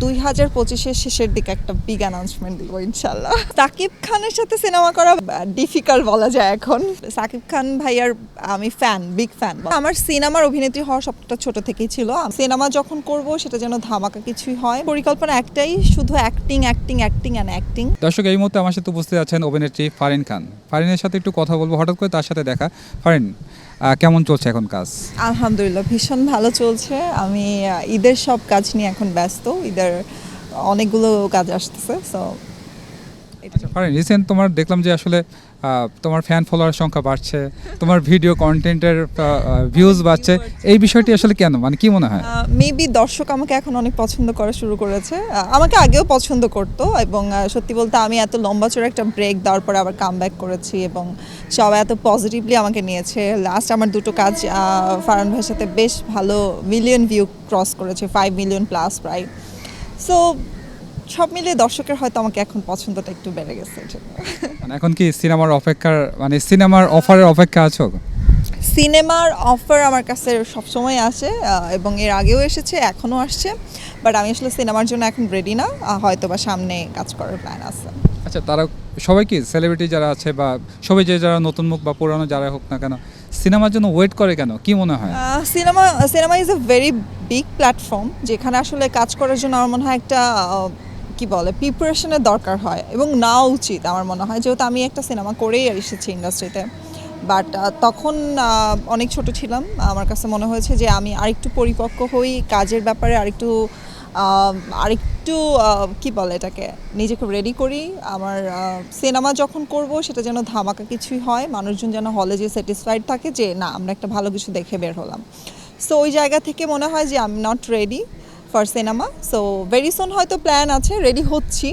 দুই হাজার পঁচিশের শেষের দিকে একটা বিগ অ্যানাউন্সমেন্ট দিব ইনশাল্লাহ সাকিব খানের সাথে সিনেমা করা ডিফিকাল্ট বলা যায় এখন। সাকিব খান ভাইয়ার, আমি ফ্যান বিগ ফ্যান আমার সিনেমার অভিনেত্রী হওয়ার সবটা ছোট থেকেই ছিল। সিনেমা যখন করব, সেটা যেন ধামাকা কিছুই হয়। পরিকল্পনা একটাই, শুধু acting acting acting and acting দর্শক, এই মুহূর্তে আমার সাথে উপস্থিত আছেন অভিনেত্রী ফারিন খান। ফারিনের সাথে একটু কথা বলব, হঠাৎ করে তার সাথে দেখা। ফারিন কেমন চলছে এখন কাজ? আলহামদুলিল্লাহ, ভীষণ ভালো চলছে। আমি ঈদের সব কাজ নিয়ে এখন ব্যস্ত। ঈদের অনেকগুলো কাজ আসতেছে সো রিসেন্ট তোমার দেখলাম যে আসলে তোমার ফ্যান ফলোয়ার সংখ্যা বাড়ছে তোমার ভিডিও কন্টেন্টের ভিউজ বাড়ছে এই বিষয়টি আসলে কেন? মানে কি মনে হয়? মেবি দর্শক আমাকে এখন অনেক পছন্দ করা শুরু করেছে। আমাকে আগেও পছন্দ করতো এবং সত্যি বলতে আমি এত লম্বা চড়া একটা ব্রেক দেওয়ার পরে আবার কাম ব্যাক করেছি এবং সবাই এত পজিটিভলি আমাকে নিয়েছে। লাস্ট আমার দুটো কাজ ফারান ভাইয়ের সাথে বেশ ভালো মিলিয়ন ভিউ ক্রস করেছে ফাইভ মিলিয়ন প্লাস প্রায় সো সব মিলিয়ে দর্শকের হয়তো আমাকে এখন পছন্দটা একটু বেড়ে গেছে মানে এখন কি সিনেমার অপেক্ষার মানে সিনেমার অফারের অপেক্ষা আছো? সিনেমার অফার আমার কাছে সবসময় আসে এবং এর আগেও এসেছে এখনও আসছে বাট আমি আসলে সিনেমার জন্য এখন রেডি না হয়তো বা সামনে কাজ করার প্ল্যান আছে। আচ্ছা তারা সবাই কি সেলিব্রিটি যারা আছে বা সবাই যে যারা নতুন মুখ বা পুরানো যারা হোক না কেন সিনেমার জন্য ওয়েট করে কেন? কি মনে হয়? Cinema cinema is a very big platform যেখানে আসলে কাজ করার জন্য আমার মনে হয় একটা কি বলে প্রিপারেশনের দরকার হয় এবং নাও উচিত। আমার মনে হয় যেহেতু আমি একটা সিনেমা করেই এসেছি ইন্ডাস্ট্রিতে বাট তখন অনেক ছোট ছিলাম। আমার কাছে মনে হয়েছে যে আমি আরেকটু পরিপক্ক হই কাজের ব্যাপারে, আরেকটু আরেকটু কি বলে এটাকে, নিজেকে রেডি করি। আমার সিনেমা যখন করব সেটা যেন ধামাকা কিছুই হয়, মানুষজন যেন হলে যে স্যাটিসফাইড থাকে যে, না, আমরা একটা ভালো কিছু দেখে বের হলাম। সো ওই জায়গা থেকে মনে হয় যে I am not ready for cinema so very soon হয়তো প্ল্যান আছে রেডি হচ্ছি।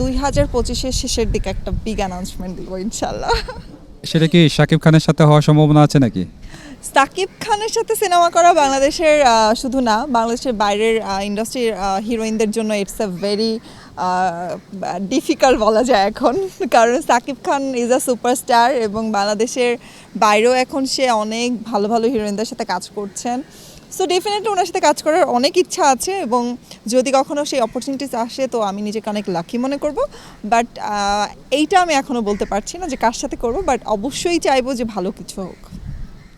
দুই হাজার পঁচিশের শেষের দিকে একটা বিগ অ্যানাউন্সমেন্ট দিব ইনশাল্লাহ সেটা কি শাকিব খানের সাথে হওয়ার সম্ভাবনা আছে নাকি? সাকিব খানের সাথে সিনেমা করা বাংলাদেশের শুধু না বাংলাদেশের বাইরের ইন্ডাস্ট্রির হিরোইনদের জন্য ইটস আ ভেরি ডিফিকাল্ট বলা যায় এখন। কারণ Shakib Khan is a superstar এবং বাংলাদেশের বাইরেও এখন সে অনেক ভালো ভালো হিরোইনদের সাথে কাজ করছেন। সো ডেফিনেটলি ওনার সাথে কাজ করার অনেক ইচ্ছা আছে এবং যদি কখনও সেই অপরচুনিটিস আসে তো আমি নিজেকে অনেক লাকি মনে করব। বাট এইটা আমি এখনও বলতে পারছি না যে কার সাথে করব বাট অবশ্যই চাইব যে ভালো কিছু হোক।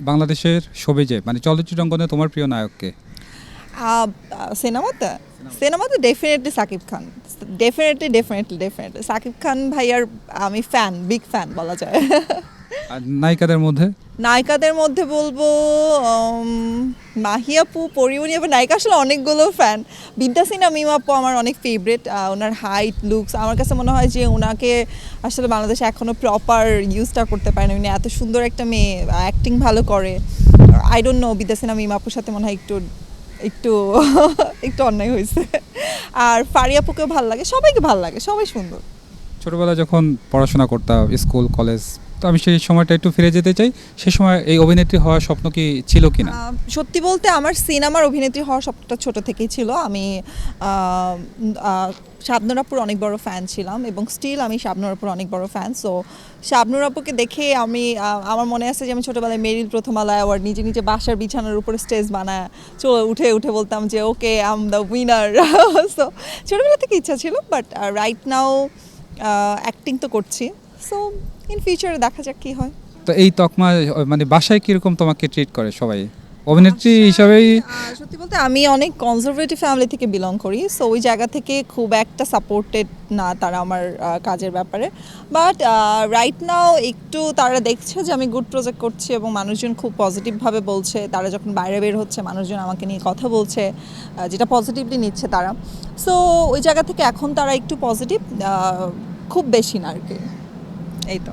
বাংলাদেশের সবিজে মানে চলচ্চিত্র অঙ্গনে তোমার প্রিয় নায়ককে? সিনেমাতে? সিনেমাতে definitely Shakib Khan. Definitely definitely definitely Shakib Khan ভাইয়ার আমি ফ্যান বিগ ফ্যান বলা যায়। আর নায়িকাদের মধ্যে? নায়িকাদের মধ্যে বলব মাহিয়াপু পরিমণি এবং নায়িকা আসলে অনেকগুলো ফ্যান বিদ্যা সিনহা মিমাপু আমার অনেক ফেভারিট ওনার হাইট লুকস আমার কাছে মনে হয় যে ওনাকে আসলে বাংলাদেশে এখনও প্রপার ইউজটা করতে পারে না উনি এত সুন্দর একটা মেয়ে অ্যাক্টিং ভালো করে। আই ডোন্ট নো বিদ্যা সিনহা মিমাপুর সাথে মনে হয় একটু একটু একটু অন্যায় হয়েছে। আর ফারিয়াপুকেও ভালো লাগে সবাইকে ভালো লাগে সবাই সুন্দর। ছোটবেলায় যখন পড়াশোনা করতাম স্কুল কলেজ তো আমি সেই সময়টা একটু ফিরে যেতে চাই। সে সময় এই অভিনেত্রী হওয়ার স্বপ্ন কি ছিল কি না সত্যি বলতে আমার সিনেমার অভিনেত্রী হওয়ার স্বপ্নটা ছোট থেকেই ছিল। আমি শাবনুর আপুর অনেক বড় ফ্যান ছিলাম এবং স্টিল আমি শাবনুর আপুর অনেক বড় ফ্যান সো শাবনুর আপুকে দেখে আমি আমার মনে আছে যে আমি ছোটোবেলায় মেরিল প্রথম আলো অ্যাওয়ার্ড নিজে নিজে বাসার বিছানার উপরে স্টেজ বানায় চো উঠে উঠে বলতাম যে okay I'm the winner so ছোটোবেলা থেকে ইচ্ছা ছিল বাট রাইট নাও অ্যাক্টিং তো করছি। সো ইন ফিউচারে দেখা যাক কী হয়। তো এই তকমা মানে বাসায় কীরকম তোমাকে ট্রিট করে সবাই? অভিনেত্রী হিসাবেই সত্যি বলতে আমি অনেক কনজারভেটিভ ফ্যামিলি থেকে বিলং করি সো ওই জায়গা থেকে খুব একটা সাপোর্টেড না তারা আমার কাজের ব্যাপারে। বাট রাইট নাও একটু তারা দেখছে যে আমি গুড প্রজেক্ট করছি এবং মানুষজন খুব পজিটিভভাবে বলছে। তারা যখন বাইরে বের হচ্ছে মানুষজন আমাকে নিয়ে কথা বলছে যেটা পজিটিভলি নিচ্ছে তারা। সো ওই জায়গা থেকে এখন তারা একটু পজিটিভ খুব বেশি না আর কি। এই তো।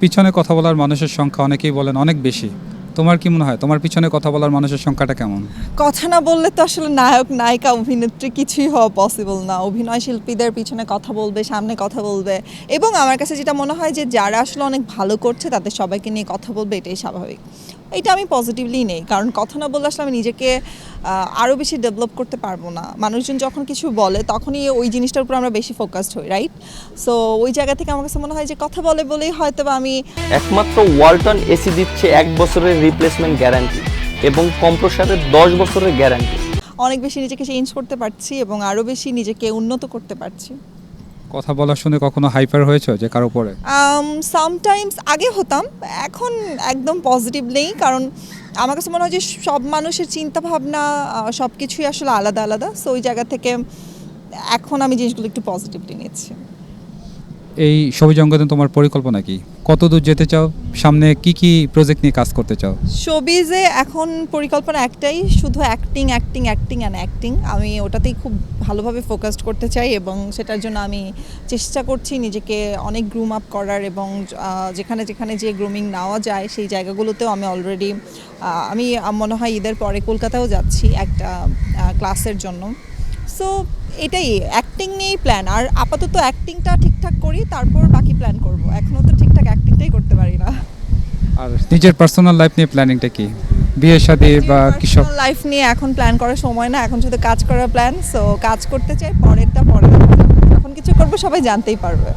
পিছনে কথা বলার মানুষের সংখ্যা অনেকেই বলেন অনেক বেশি। তোমার কি মনে হয়? তোমার পিছনে কথা বলার মানুষের সংখ্যাটা কেমন? কথা না বললে তো আসলে নায়ক নায়িকা অভিনেত্রী কিছুই হওয়া পসিবল না। অভিনয় শিল্পীদের পিছনে কথা বলবে সামনে কথা বলবে। এবং আমার কাছে যেটা মনে হয় যে যারা আসলে অনেক ভালো করছে তাদের সবাইকে নিয়ে কথা বলবে এটাই স্বাভাবিক। এটা আমি পজিটিভলি নেই। কারণ কথা না বললে আসলে আমি নিজেকে আরও বেশি ডেভেলপ করতে পারব না। মানুষজন যখন কিছু বলে তখনই ওই জিনিসটার উপর আমরা বেশি ফোকাসড হই রাইট সো ওই জায়গা থেকে আমার কাছে মনে হয় যে কথা বলে বলেই হয়তো বা আমি একমাত্র ওয়ালটন এসি দিচ্ছে এক বছরের রিপ্লেসমেন্ট গ্যারান্টি এবং কম্প্রসারের দশ বছরের গ্যারান্টি অনেক বেশি নিজেকে চেঞ্জ করতে পারছি এবং আরও বেশি নিজেকে উন্নত করতে পারছি। কথা বলার শুনে কখনো হাইপার হয়েছো যে কারও পরে সামটাইমস আগে হতাম এখন একদম পজিটিভ নেই কারণ আমার কাছে মনে হয় যে সব মানুষের চিন্তা ভাবনা সব কিছুই আসলে আলাদা আলাদা। সো ওই জায়গা থেকে এখন আমি জিনিসগুলো একটু পজিটিভলি নিচ্ছি। এই ছবি জগতে তোমার পরিকল্পনা কি? কত দূর যেতে চাও? সামনে কি কি প্রজেক্ট নিয়ে কাজ করতে চাও? শোবিজে এখন পরিকল্পনা একটাই, শুধু acting acting acting and acting আমি ওটাতেই খুব ভালোভাবে ফোকাসড করতে চাই এবং সেটার জন্য আমি চেষ্টা করছি নিজেকে অনেক গ্রুম আপ করার এবং যেখানে যেখানে যে গ্রুমিং নেওয়া যায়, সেই জায়গাগুলোতেও আমি অলরেডি আমি মনে হয় ঈদের পরে কলকাতাও যাচ্ছি একটা ক্লাসের জন্য। সো এটাই অ্যাক্টিং নিয়েই প্ল্যান আর আপাতত অ্যাক্টিংটা ঠিকঠাক করি তারপর বাকি প্ল্যান করব। এখনও তো ঠিকঠাক অ্যাক্টিংটাই করতে পারি না। আর নিজের পার্সোনাল লাইফ নিয়ে প্ল্যানিংটা কি? বিয়ে শাদী বা কিসব লাইফ নিয়ে এখন প্ল্যান করার সময় না এখন শুধু কাজ করার প্ল্যান সো কাজ করতে চাই পরেরটা পরে। যখন কিছু করব সবাই জানতেই পারবে।